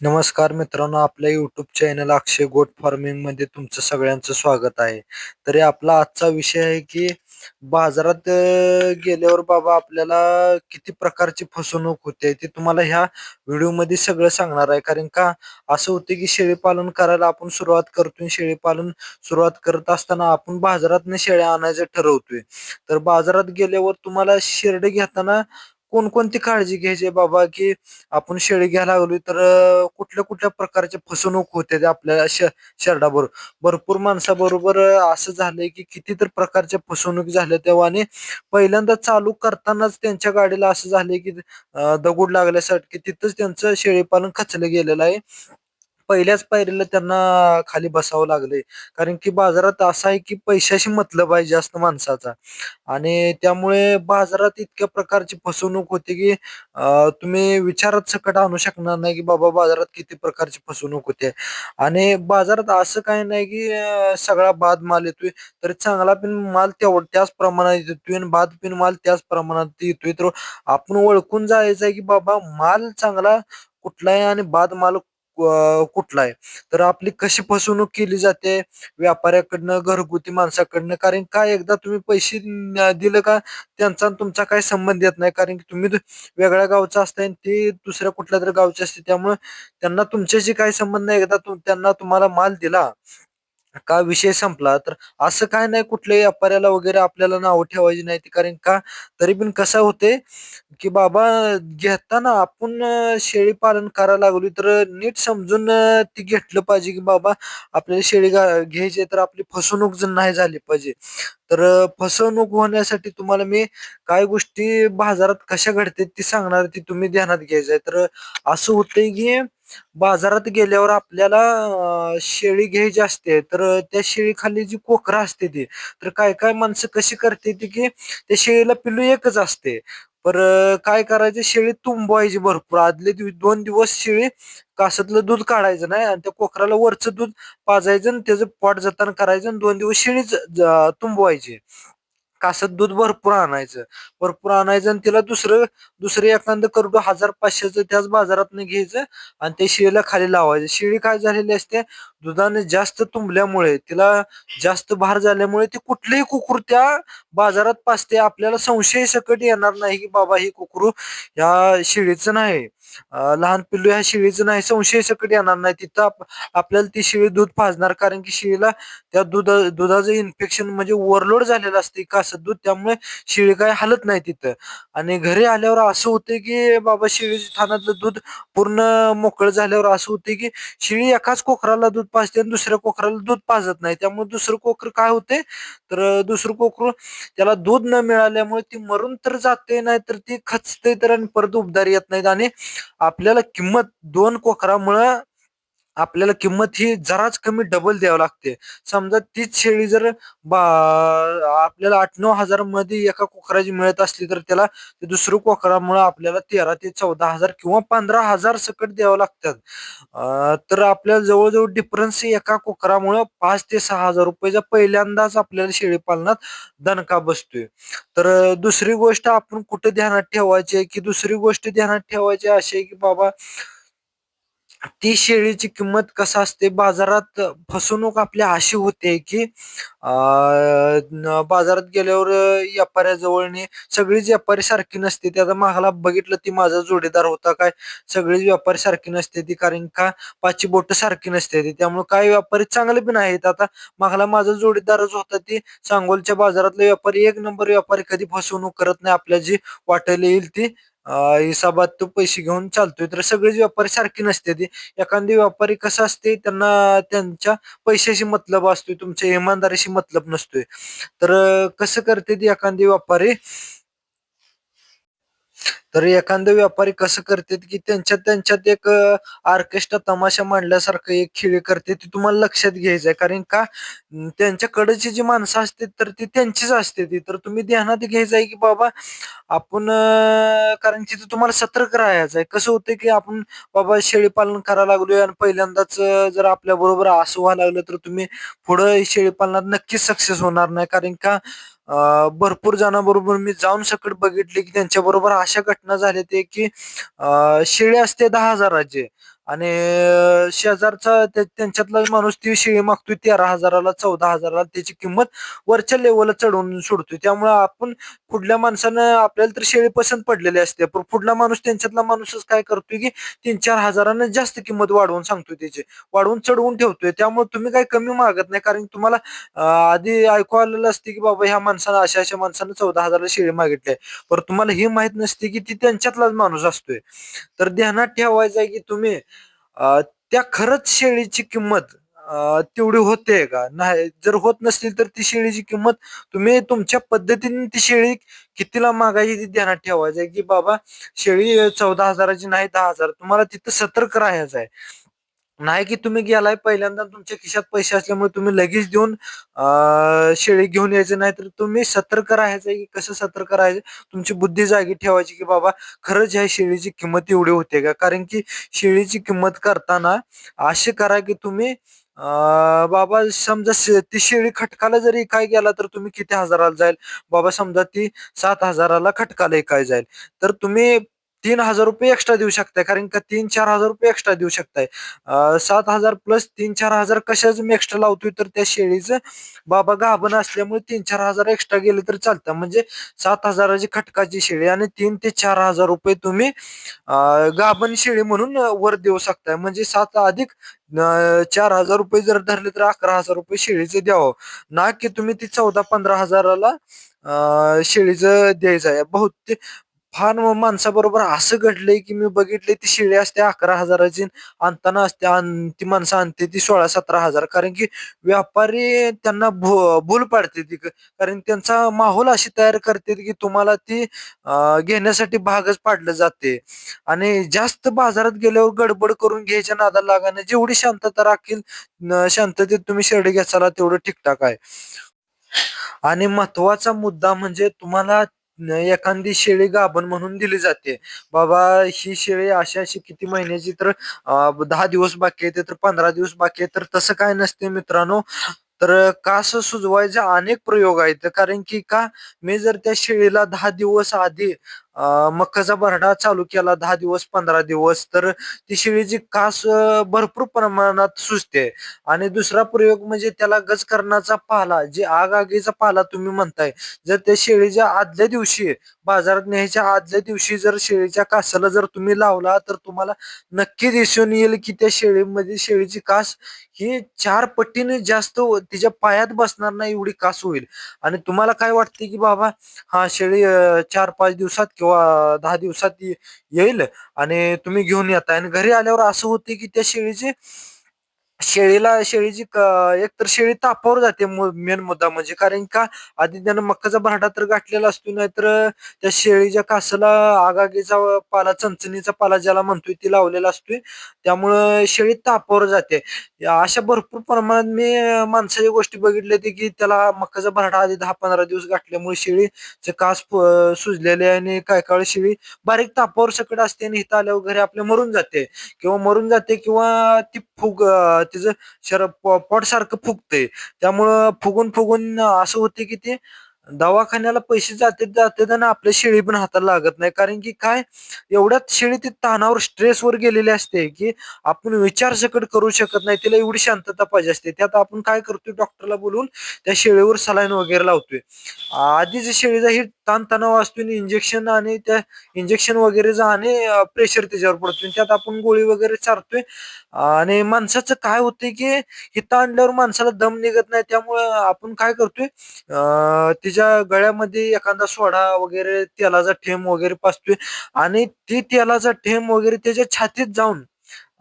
नमस्कार मित्रांनो आपल्या यूट्यूब चॅनल अक्षय गोट फार्मिंगमध्ये तुमचं सगळ्यांचं स्वागत आहे. तरी आपला आजचा विषय आहे की बाजारात गेल्यावर बाबा आपल्याला किती प्रकारची फसवणूक होते ते तुम्हाला ह्या व्हिडिओमध्ये सगळं सांगणार आहे. कारण का असं होते की शेळी पालन करायला आपण सुरुवात करतोय शेळी पालन सुरुवात करत असताना आपण बाजारात शेळ्या आणायचं ठरवतोय. तर बाजारात गेल्यावर तुम्हाला शेरडे घेताना कोणकोणती काळजी घ्यायची बाबा की आपण शेळी घ्यायला लागलो तर कुठल्या कुठल्या प्रकारचे फसवणूक होते आपल्या श शर्टाबरोबर भरपूर माणसाबरोबर असं झालंय की किती तर प्रकारच्या फसवणूक झाल्या तेव्हा आणि पहिल्यांदा चालू करतानाच त्यांच्या गाडीला असं झालंय की दगड लागल्यासाठी तिथंच त्यांचं शेळीपालन खचलं गेलेलं आहे. पहिल्याच पायरीला त्यांना खाली बसावं लागलंय. कारण की बाजारात असं आहे की पैशाशी मतलब आहे जास्त माणसाचा. आणि त्यामुळे बाजारात इतक्या प्रकारची फसवणूक होते की तुम्ही विचारात सकट आणू शकणार नाही की बाबा बाजारात किती प्रकारची फसवणूक होते. आणि बाजारात असं काही नाही की सगळा बाद माल येतोय तर चांगला पण माल तेवढ त्याच प्रमाणात येतोय आणि बाद पण माल त्याच प्रमाणात येतोय. तर आपण ओळखून जायचं आहे की बाबा माल चांगला कुठला आहे आणि बाद माल कुठला आहे? तर आपली कशी फसवणूक केली जाते? व्यापाऱ्याकडनं घरगुती माणसाकडनं? कारण काय एकदा तुम्ही पैसे दिलं का त्यांचा तुमचा काही संबंध येत नाही. कारण की तुम्ही वेगळ्या गावचा असताय आणि ते दुसऱ्या कुठल्या तरी गावचे असते. त्यामुळे त्यांना तुमच्याशी काही संबंध नाही. एकदा त्यांना तुम्हाला माल दिला. का विषय संपला? तर असं काय नाही कुठल्याही व्यापाऱ्याला वगैरे आपल्याला नाव ठेवायची नाही ती. कारण का? तरी पण कसं होते की बाबा घेताना आपण शेळी पालन करायला लागली तर नीट समजून ती घेतलं पाहिजे की बाबा आपल्याला शेळी गा- घ्यायची तर आपली फसवणूक जर नाही झाली पाहिजे. तर फसवणूक होण्यासाठी तुम्हाला मी काय गोष्टी बाजारात कशा घडतात ती सांगणार ती तुम्ही ध्यानात घ्यायचं आहे. तर असं होतंय की बाजारात गेल्यावर आपल्याला शेळी घ्यायची असते तर त्या शेळीखाली जी कोकरा असते ती तर काय काय माणसं कशी करते ती की त्या शेळीला पिल्लू एकच असते. पर काय करायचं शेळी तुंबवायची भरपूर. आदले दिवस दोन दिवस शेळी कासातलं दूध काढायचं नाही आणि त्या कोकराला वरचं दूध पाजायचं आणि त्याचं पोट जतन करायचं आणि दोन दिवस शेळीच तुंबवायची. कासत दूध भरपूर आणायचं. भरपूर आणायचं आणि तिला दुसरं दुसरं एखादं करडू हजार पाचशेचं त्याच बाजारात घ्यायचं आणि ते शेळीला खाली लावायचं. शेळी काय झालेली असते? दुधाने जास्त तुंबल्यामुळे तिला जास्त भार झाल्यामुळे ती कुठलीही कुकरू त्या बाजारात पाचते आपल्याला संशय सकट येणार नाही की बाबा ही कुकरू या शेळीचं नाही. लहान पिल्लू ह्या शेळीचं नाही. संशय सकट येणार नाही. तिथं आपल्याला ती शेळी दूध पाजणार कारण की शेळीला त्या दुधा दुधाचं इन्फेक्शन म्हणजे ओव्हरलोड झालेलं असते. असं दूध त्यामुळे शेळी काय हालत नाही तिथं. आणि घरी आल्यावर असं होतं की बाबा शेळीच्या थानातलं दूध पूर्ण मोकळं झाल्यावर असं होतं की शेळी एकाच कोकराला दूध पाजते आणि दुसऱ्या कोकराला दूध पाजत नाही. त्यामुळे दुसरं कोकर काय होते तर दुसरं कोकर त्याला दूध न मिळाल्यामुळे ती मरून तर जाते नाही तर ती खचते तर आणि परत उबदार येत नाहीत. आणि आपल्याला किंमत दोन कोकरामुळं आपल्याला किंमत ही जराच कमी डबल द्यावं लागते. समजा तीच शेळी जर बा आपल्याला आठ नऊ हजारमध्ये एका कोकराची मिळत असली तर त्याला दुसरं कोकरामुळे आपल्याला तेरा ते चौदा हजार किंवा पंधरा हजार सकट द्यावं लागतात. तर आपल्याला जवळजवळ डिफरन्स एका कोकरामुळे पाच ते सहा हजार रुपयाचा पहिल्यांदाच आपल्याला शेळी पालनात दणका बसतोय. तर दुसरी गोष्ट आपण कुठे ध्यानात ठेवायची आहे की दुसरी गोष्ट ध्यानात ठेवायची अशी आहे की बाबा ती शेळीची किंमत कसं असते? बाजारात फसवणूक आपली अशी होते की बाजारात गेल्यावर व्यापाऱ्याजवळने सगळीच व्यापारी सारखी नसते. त्याचा मागला बघितलं ती माझा जोडीदार होता काय? सगळीच व्यापारी सारखी नसते ती कारण का? पाचची बोट सारखी नसते ती. त्यामुळे काही व्यापारी चांगले पण आहेत आता मागला माझा जोडीदारच होता ती. सांगोलच्या बाजारातले व्यापारी एक नंबर व्यापारी कधी फसवणूक करत नाही. आपल्या जी वाटायला येईल ती हिसाबात तो पैसे घेऊन चालतोय. तर सगळेच व्यापारी सारखी नसते ती. एखादी व्यापारी कसं असते त्यांना त्यांच्या पैशाशी मतलब असतोय तुमच्या इमानदारीशी मतलब नसतोय. तर कसं करते ते एखादी व्यापारी? तर एखादं व्यापारी कसं करतात की त्यांच्यात त्यांच्यात एक ऑर्केस्ट्रा तमाशा मांडल्यासारखं एक खेळ करते ती तुम्हाला लक्षात घ्यायचं आहे. कारण का? अं, त्यांच्याकडची जी माणसं असते तर ती त्यांचीच असते ती. तर तुम्ही ध्यानात घ्यायचं आहे की बाबा आपण कारण तिथे तुम्हाला सतर्क राहायचं आहे. कसं होतं की आपण बाबा शेळीपालन करायला लागलोय आणि पहिल्यांदाच जर आपल्या बरोबर असं व्हायला लागलं तर तुम्ही पुढं शेळी पालनात नक्कीच सक्सेस होणार नाही. कारण का? भरपूर जणांबरोबर मी जाऊन सकट बघितले की त्यांच्याबरोबर अशा घटना झाल्या ते की अं, शेळी असते दहा हजाराचे. आणि शेजारचा त्यांच्यातला माणूस ती शेळी मागतोय तेरा हजाराला चौदा हजाराला त्याची किंमत वरच्या लेवलला चढवून सोडतोय. त्यामुळे आपण पुढल्या माणसानं आपल्याला तर शेळी पसंत पडलेली असते. पण पुढला माणूस त्यांच्यातला माणूसच काय करतोय की तीन चार हजारानं जास्त किंमत वाढवून सांगतोय त्याची. वाढवून चढवून ठेवतोय. त्यामुळे तुम्ही काही कमी मागत नाही. कारण तुम्हाला आधी ऐकू आलेलं असते की बाबा ह्या माणसानं अशा अशा माणसानं चौदा हजाराला शेळी मागितली आहे. पण तुम्हाला हे माहीत नसते की ती त्यांच्यातलाच माणूस असतोय. तर ध्यानात ठेवायचं आहे की तुम्ही त्या खरंच शेळीची किंमत तेवढी होते का? नाही जर होत नसतील तर ती शेळीची किंमत तुम्ही तुमच्या पद्धतीने ती शेळी कितीला मागायची ती ध्यानात ठेवायचं आहे की बाबा शेळी चौदा हजाराची नाही दहा हजार तुम्हाला तिथं सतर्क राहायचं आहे. नाही की तुम्ही गेलाय पहिल्यांदा तुमच्या खिशात पैसे असल्यामुळे तुम्ही लगेच देऊन शेळी घेऊन यायचं नाही तर तुम्ही सतर्क राहायचं की कसं सतर्क राहायचं? तुमची बुद्धी जागी ठेवायची की बाबा खरंच ह्या शेळीची किंमत एवढी होते का? कारण की शेळीची किंमत करताना असे करा की तुम्ही बाबा समजा शे- ती शेळी खटकाला जरी काय गेला तर तुम्ही किती हजाराला जाईल? बाबा समजा ती सात हजाराला खटकाला काय जाईल. तर तुम्ही तीन हजार रुपये एक्स्ट्रा देऊ शकताय कारण का तीन चार हजार रुपये एक्स्ट्रा देऊ शकताय. सात हजार प्लस तीन चार हजार कशाच मी एक्स्ट्रा लावतोय तर त्या शेळीचं बाबा गाभण असल्यामुळे तीन चार हजार एक्स्ट्रा गेले तर चालतं. म्हणजे सात हजाराची खटकाची शेळी आणि तीन ते चार हजार रुपये तुम्ही गाभण शेळी म्हणून वर देऊ शकताय. म्हणजे सात अधिक चार हजार रुपये जर धरले तर अकरा हजार रुपये शेळीचे द्यावं. ना की तुम्ही ती चौदा पंधरा हजाराला शेळीचं द्यायचं आहे. बहुतेक फार माणसाबरोबर असं घडलंय की मी बघितले ती शिळी असते अकरा हजाराची आणताना असते आणि ती माणसं आणते ती सोळा सतरा हजार. कारण की व्यापारी त्यांना भूल पाडते ती. कारण त्यांचा माहोल अशी तयार करते की तुम्हाला ती घेण्यासाठी भागच पाडलं जाते. आणि जास्त बाजारात गेल्यावर गडबड करून घ्यायच्या नादाला लागाने जेवढी शांतता राखील शांततेत तुम्ही शेळी घ्याचाला तेवढं ठीकठाक आहे. आणि महत्त्वाचा मुद्दा म्हणजे तुम्हाला एखादी शेळी गाभण म्हणून दिली जाते. बाबा ही शेळी अशी अशी किती महिन्याची तर दहा दिवस बाकी आहे तर पंधरा दिवस बाकी आहे तर तसं काय नसते मित्रांनो. तर कास सुजवायचे अनेक प्रयोग आहेत. कारण की का? मी जर त्या शेळीला दहा दिवस आधी मक्काचा भरडा चालू केला दहा दिवस पंधरा दिवस तर ती शेळीची कास भरपूर प्रमाणात सुचते आणि दुसरा प्रयोग म्हणजे त्याला गजकरणाचा पाला जे आग आगीचा पाला तुम्ही म्हणताय जर त्या शेळीच्या आदल्या दिवशी बाजारात न्यायच्या आदल्या दिवशी जर शेळीच्या कासाला जर तुम्ही लावला तर तुम्हाला नक्की दिसून येईल की त्या शेळीमध्ये शेळीची कास ही चार पटीने जास्त तिच्या पायात बसणार नाही एवढी कास होईल. आणि तुम्हाला काय वाटते की बाबा हा शेळी चार पाच दिवसात किंवा दहा दिवसात येईल आणि तुम्ही घेऊन येता आणि घरी आल्यावर असं होते की त्या शेळीचे शेळीला शेळीची क- एक तर शेळी तापावर जाते मेन मुद्दा म्हणजे कारण का आधी त्यानं मक्काचा भांडा तर गाठलेला असतो नाहीतर त्या शेळीच्या कासाला आगागीचा पाला चणचणीचा पाला ज्याला म्हणतोय ती लावलेला असतोय. त्यामुळं शेळी तापावर जाते. अशा भरपूर प्रमाणात मी माणसाच्या गोष्टी बघितल्या होती की त्याला मक्काचा भरडा आधी दहा पंधरा दिवस गाठल्यामुळे शेळीचे कास सुजलेले आहे आणि काय काळ शेळी बारीक तापावर सकट असते आणि इथं आल्यावर घरी आपल्या मरून जाते. किंवा मरून जाते किंवा ती फुग तिचं शर पॉट सारखं फुगतंय. त्यामुळं फुगून फुगून असं होते की ते दवाखान्याला पैसे जाते जाते आणि आपल्या शेळी पण हाताला लागत नाही. कारण की काय? एवढ्यात शेळी ती ताणावर स्ट्रेसवर गेलेली असते की आपण विचार सकट करू शकत नाही. तिला एवढी शांतता पाहिजे असते. त्यात आपण काय करतोय? डॉक्टरला बोलून त्या शेळीवर सलाईन वगैरे लावतोय. आधीच शेळीचा ही ताणतणाव असतो इंजेक्शन आणि त्या इंजेक्शन वगैरे आणि प्रेशर त्याच्यावर पडतो त्यात आपण गोळी वगैरे चारतोय. आणि माणसाचं काय होतंय की हे आणल्यावर माणसाला दम निघत नाही. त्यामुळे आपण काय करतोय तिच्या गळ्यामध्ये एखादा सोडा वगैरे तेलाचा ठेम वगैरे पाचतोय आणि ती तेलाचा ठेम वगैरे त्याच्या छातीत जाऊन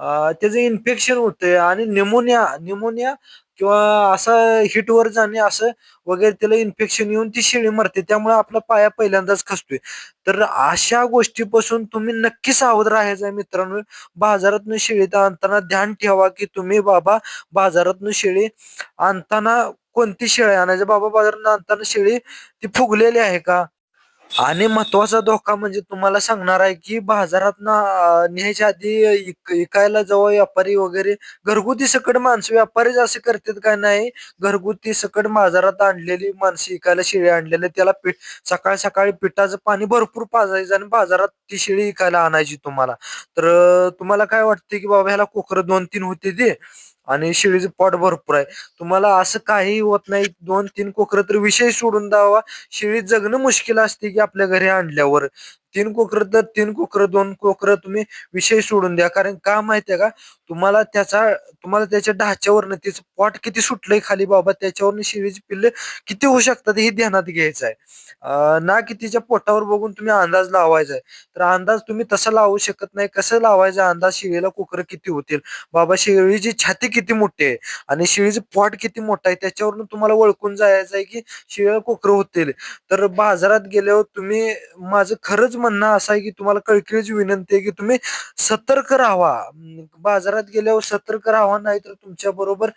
त्याचं इन्फेक्शन होतंय. आणि निमोनिया निमोनिया किंवा असं हिटवर जाणे असं वगैरे त्याला इन्फेक्शन येऊन ती शेळी मरते. त्यामुळे आपला पाया पहिल्यांदाच खसतोय. तर अशा गोष्टीपासून तुम्ही नक्की सावध राहायचा मित्रांनो. बाजारातून शेळी आणताना ध्यान ठेवा की तुम्ही बाबा बाजारातून शेळी आणताना कोणती शेळी आणायची? बाबा बाजारात आणताना शेळी ती फुगलेली आहे का? आणि महत्त्वाचा धोका म्हणजे तुम्हाला सांगणार आहे की बाजारात ना न्यायच्या आधी इक- इकायला व्यापारी वगैरे घरगुती सकट माणसं व्यापारीच असे करतात काय नाही? घरगुती सकट बाजारात आणलेली माणसं इकायला शेळी आणलेली त्याला पीठ सकाळ सकाळी पिठाचं पाणी भरपूर पाजायचं आणि बाजारात ती शेळी इकायला आणायची तुम्हाला. तर अं, तुम्हाला काय वाटते की बाबा ह्याला कोकर दोन तीन होते ते? आणि शेळीचं पोट भरपूर आहे. तुम्हाला असं काही होत नाही. दोन तीन कोकरं तर विषय सोडून द्यावा. शेळी जगणं मुश्किल असते की आपल्या घरी आणल्यावर. तीन कोकरं तर तीन कोकर दोन कोकरं तुम्ही विषय सोडून द्या. कारण का माहितीये का? तुम्हाला त्याचा तुम्हाला त्याच्या ढाच्यावरनं त्याचं पोट किती सुटलंय खाली बाबा त्याच्यावरनं शेळीची पिल्ले किती होऊ शकतात हे ध्यानात घ्यायचं आहे ना की तिच्या पोटावर बघून तुम्ही अंदाज लावायचा आहे तर अंदाज तुम्ही तसा लावू शकत नाही. कसं लावायचा? अंदाज शेळीला कोकर किती होतील? बाबा शेळीची छाती किती मोठी आहे? आणि शेळीचं पोट किती मोठं आहे? त्याच्यावरून तुम्हाला ओळखून जायचं आहे की शेळीला कोकर होतील. तर बाजारात गेल्यावर तुम्ही माझं खरंच म्हणणं असं आहे की तुम्हाला कळकळीची विनंती आहे की तुम्ही सतर्क राहावा. बाजारात गेल्यावर सतर्क राहा नाही तर तुमच्या बरोबर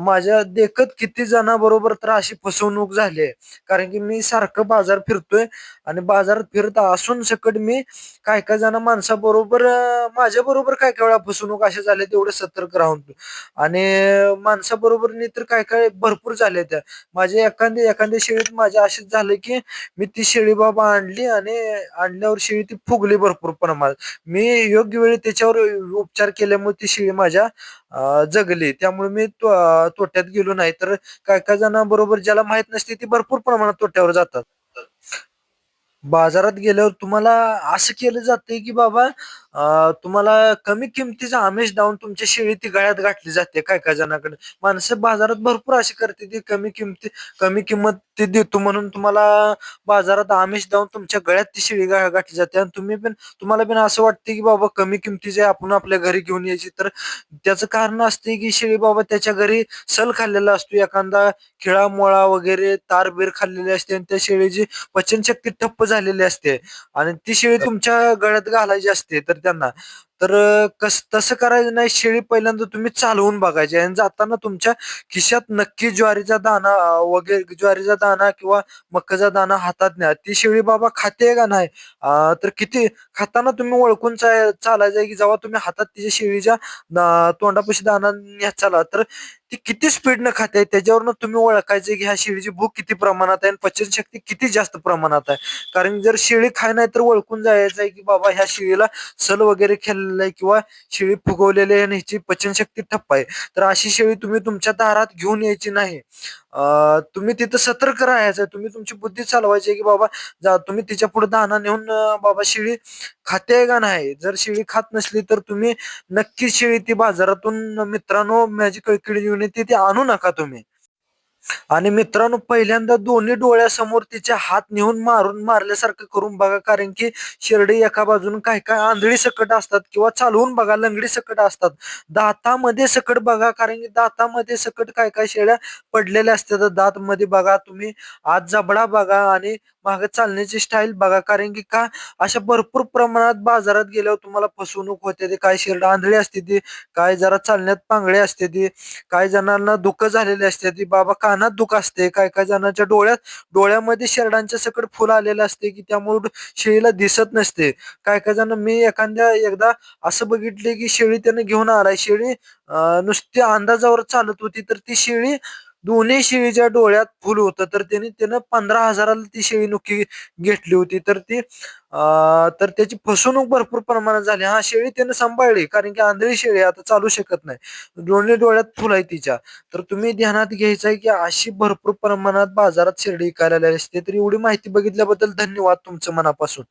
माझ्या देखत किती जणांबरोबर तर अशी फसवणूक झाली आहे. कारण की मी सारखं बाजार फिरतोय आणि बाजारात फिरत असून सकट मी काय काय जण माणसाबरोबर माझ्याबरोबर काय काय वेळा फसवणूक अशा झाल्या तेवढे सतर्क राहून. आणि माणसाबरोबर तर काय काय भरपूर झाल्या त्या माझ्या एखाद्या एखाद्या शेळीत माझ्या असेच झालं की मी ती शेळी बाबा आणली आणि आणल्यावर शेळी ती फुगली भरपूर प्रमाणात. मी योग्य वेळी त्याच्यावर उपचार केल्यामुळे ती शेळी माझ्या जगली. त्यामुळे मी तोट्यात गेलो नाही. तर काय काय जणांबरोबर ज्याला माहीत नसते ती भरपूर प्रमाणात तोट्यावर जातात. बाजारात गेल्यावर तुम्हाला असं केलं जातंय की बाबा अं, तुम्हाला कमी किमतीचं आमिष दावून तुमच्या शेळी ती गळ्यात गाठली जाते काय काय जणांकडे? माणसं बाजारात भरपूर अशी करते ती कमी किमती कमी किंमत ते देतो म्हणून तुम्हाला बाजारात आमिष दावून तुमच्या गळ्यात ती शेळी गाठली जाते. आणि तुम्ही पण तुम्हाला पण असं वाटते की बाबा कमी किमतीचे आपण आपल्या घरी घेऊन यायची. तर त्याचं कारण असते की शेळी बाबा त्याच्या घरी सल खाल्लेला असतो. एखादा खिळा मुळा वगैरे तारबीर खाल्लेली असते आणि त्या शेळीची पचनशक्ती ठप्प झालेली असते. आणि ती शेळी तुमच्या गळ्यात घालायची असते. तर त्यांना तर कस तसं करायचं नाही. शेळी पहिल्यांदा तुम्ही चालवून बघायची. आणि जाताना तुमच्या खिशात नक्की ज्वारीचा दाना वगैरे ज्वारीचा दाना किंवा मक्काचा दाना हातात न्या. ती शेळी बाबा खाते का नाही? तर किती खाताना तुम्ही ओळखून चा- चालायचं आहे की जेव्हा तुम्ही हातात तिच्या शेळीच्या तोंडापाशी तोंडापाशी दाना न्याचाला तर ती किती स्पीडनं खाते? त्याच्यावरनं तुम्ही ओळखायचे की ह्या शेळीची भूक किती प्रमाणात आहे आणि पचनशक्ती किती जास्त प्रमाणात आहे. कारण जर शेळी खाय नाही तर ओळखून जायचं आहे की बाबा ह्या शेळीला सल वगैरे खेळ खेळलेलं आहे किंवा शेळी फुगवलेली आहे आणि ह्याची पचनशक्ती ठप्प आहे. तर अशी शेळी तुम्ही तुमच्या दारात घेऊन यायची नाही. तुम्ही तिथं सतर्क राहायचं आहे. तुम्ही तुमची बुद्धी चालवायची की बाबा जा तुम्ही तिच्या पुढे दाना नेऊन बाबा शेळी खाते का नाही? जर शेळी खात नसली तर तुम्ही नक्की शेळी ती बाजारातून मित्रांनो माझी कळकिडी घेऊन ती आणू नका तुम्ही. आणि मित्रांनो पहिल्यांदा दोन्ही डोळ्यासमोर तिचे हात नेऊन मारून मारल्यासारखं करून बघा. कारण की शिर्डी एका बाजून काय काय आंधळी सकट असतात किंवा चालवून बघा लंगडी सकट असतात. दातामध्ये सकट बघा कारण की दातामध्ये सकट काय काय शेळ्या पडलेल्या असतात. दात मध्ये बघा तुम्ही आत जबडा बघा आणि माग चालण्याची स्टाईल बघा. कारण की का? अशा भरपूर प्रमाणात बाजारात गेल्यावर तुम्हाला फसवणूक होते. ते काय शेरडा आंधळी असते ती काय जरा चालण्यात पांगळे असते ती काही जणांना दुःख झालेले असते ती. बाबा कानात दुःख असते. काय काय जणांच्या डोळ्यात डोळ्यामध्ये शेरडांच्या सकट फुल आलेलं असते की त्यामुळे शेळीला दिसत नसते. काय काय जण मी एखाद्या एकदा असं बघितले की शेळी त्याने घेऊन आलाय. शेळी अं, नुसती अंदाजावर चालत होती तर ती शेळी दोन्ही शेळीच्या डोळ्यात फुल होतं. तर त्याने त्यानं पंधरा हजाराला ती शेळी नुकी घेतली होती. तर ती तर त्याची फसवणूक भरपूर प्रमाणात झाली. हा शेळी त्यानं सांभाळली. कारण की आंधळी शेळी आता चालू शकत नाही. दोन्ही डोळ्यात फुल आहे तिच्या. तर तुम्ही ध्यानात घ्यायचं आहे की अशी भरपूर प्रमाणात बाजारात शेळी विकायला असते. तर एवढी माहिती बघितल्याबद्दल धन्यवाद तुमचं मनापासून.